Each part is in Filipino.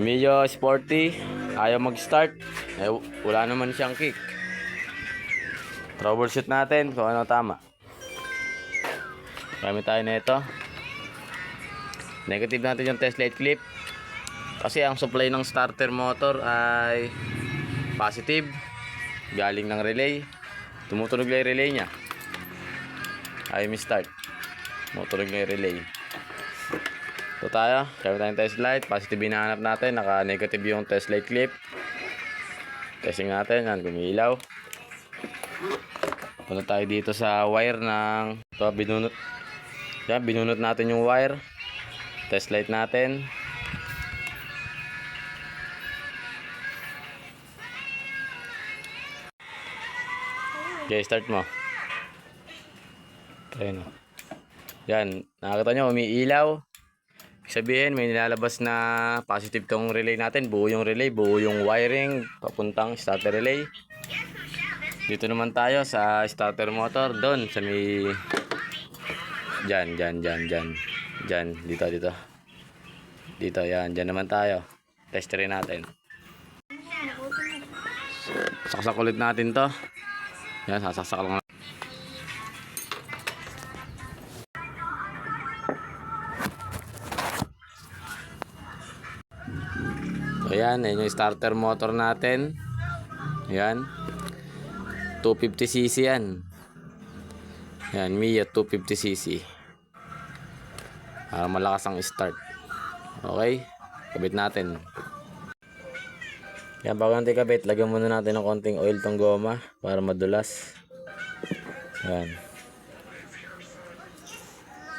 Medyo sporty. Ayaw mag-start. Eh, wala naman siyang kick. Troubleshoot natin kung ano tama. Gamit tayo na ito. Negative natin yung test light clip. Kasi ang supply ng starter motor ay positive. Galing ng relay. Tumutunog lang yung relay niya. Ayaw mi-start. Tumutunog lang yung relay. Ito tayo. Gamit tayong test light. Positive hinahanap natin. Naka-negative yung test light clip. Testing natin. Yan, gumilaw. Punta tayo dito sa wire ng... Ito, binunot. Yan, binunot natin yung wire. Test light natin. Okay, start mo. Ayun o. Yan, nakakita nyo, umiilaw. Sabihin, may nilalabas na positive tong relay natin. Buo yung relay, buo yung wiring, papuntang starter relay. Dito naman tayo sa starter motor, doon sa may... Diyan, diyan, diyan, diyan. Diyan, dito, dito. Dito, yan, diyan naman tayo. Test rin natin. Saksak ulit natin to. Yan, sasaksak lang. Ayan, yan yung starter motor natin. Ayan. 250cc yan. Ayan, Mia 250cc. Para malakas ang start. Okay? Kabit natin. Yan, bago natin kabit, lagyan muna natin ng konting oil tong goma para madulas. Yan.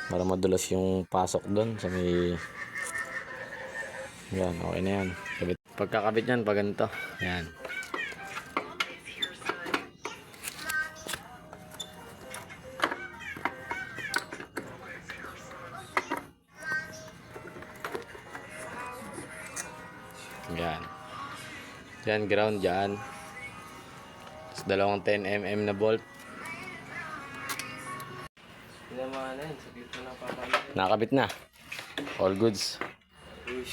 Para madulas yung pasok doon sa may... Yan, okay na yan. Kabit. Pagkakabit yan, pag ganito. Yan. Yan. Yan, ground dyan. Tapos dalawang 10mm na bolt. Nakabit na. All goods. Uy.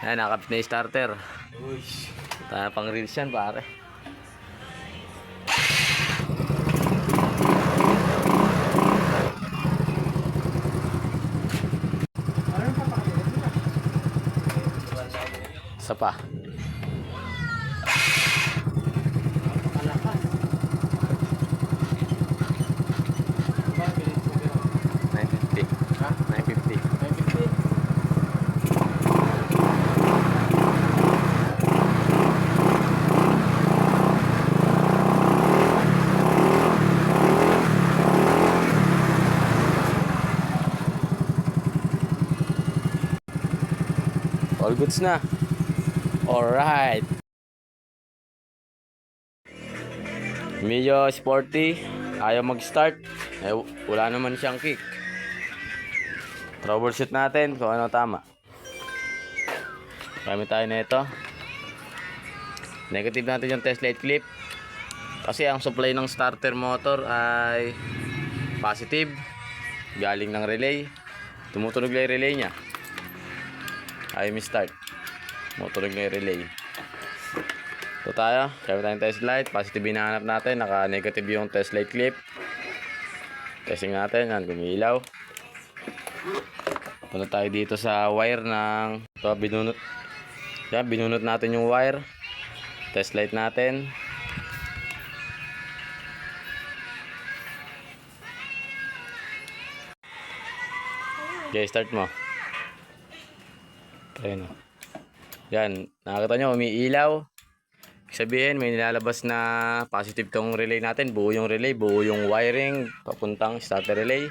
Yan, nakabit na yung starter. Uy. Tayo pang reels yan, pare. Isa pa. Bakit? 950. Ha? 950. 950. All goods na. Alright. Medyo sporty. Ayaw mag-start. Eh, wala naman siyang kick. Troubleshoot natin kung ano tama. Gamit tayo na ito. Negative natin yung test light clip. Kasi ang supply ng starter motor ay positive. Galing ng relay. Tumutunog lang yung relay niya. Ayaw mi-start. Motorig na yung relay. Ito tayo. Gamit tayong test light. Positive hinahanap natin. Naka-negative yung test light clip. Testing natin. Yan, gumilaw. Punta tayo dito sa wire ng... Ito, binunot. Yan, binunot natin yung wire. Test light natin. Okay, start mo. Ayun o. Yan, nakakita nyo, umiilaw. Ibig Sabihin, may nilalabas na positive tong relay natin. Buo yung relay, buo yung wiring, papuntang starter relay.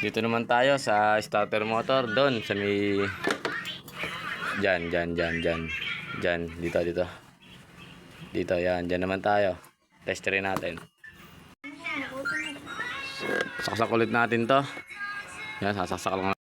Dito naman tayo sa starter motor, doon sa may... Diyan, diyan, diyan, diyan. Diyan, dito, dito. Dito, yan, diyan naman tayo. Test rin natin. Saksak ulit natin to. Yan, sasaksak lang